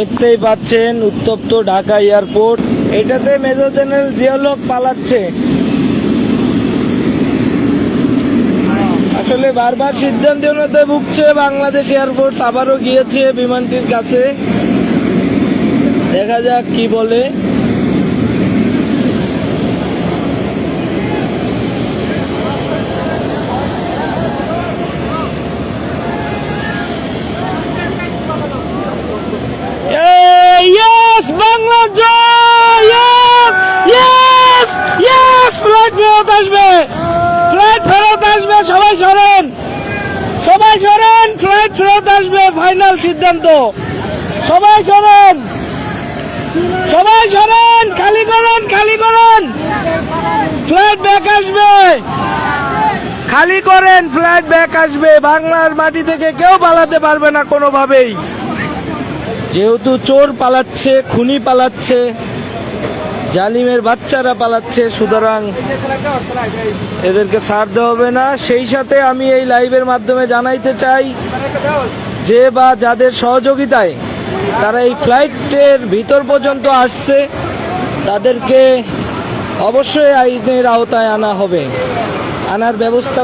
দেখতেই পাচ্ছেন, উত্তপ্ত ঢাকা এয়ারপোর্ট। এটাতে মেজর জেনারেল জিয়ালক পালাচ্ছে। আসলে বারবার সিদ্ধান্ত সিদ্ধান্তহীনতায় ভুগছে বাংলাদেশ এয়ারপোর্ট, আবারও গিয়েছে বিমানটির কাছে। দেখা যাক কি বলে ইয়েস বাংলা জয় ইয়েস ইয়েস ফ্লাইট ফেরত আসবে ফ্লাইট ফেরত আসবে, সবাই সরেন। সবাই সরেন, ফ্লাইট ফেরত আসবে ফাইনাল সিদ্ধান্ত। সবাই সরেন। সবাই সরেন, খালি করুন খালি করুন। ফ্লাইট ব্যাক আসবে। খালি করেন, ফ্লাইট ব্যাক আসবে। বাংলার মাটি থেকে কেউ পালাতে পারবে না কোনোভাবেই। যেহেতু চোর পালাচ্ছে, খুনি পালাচ্ছে জালিমের বাচ্চারা পালাচ্ছে, সুতরাং এদেরকে ছাড় দেওয়া হবে না। সেই সাথে আমি এই লাইভের মাধ্যমে জানাইতে চাই যে বা যাদের সহযোগিতায় তারা এই ফ্লাইটের ভিতর পর্যন্ত আসছে, তাদেরকে অবশ্যই আইনের আওতায় আনা হবে। আনার ব্যবস্থা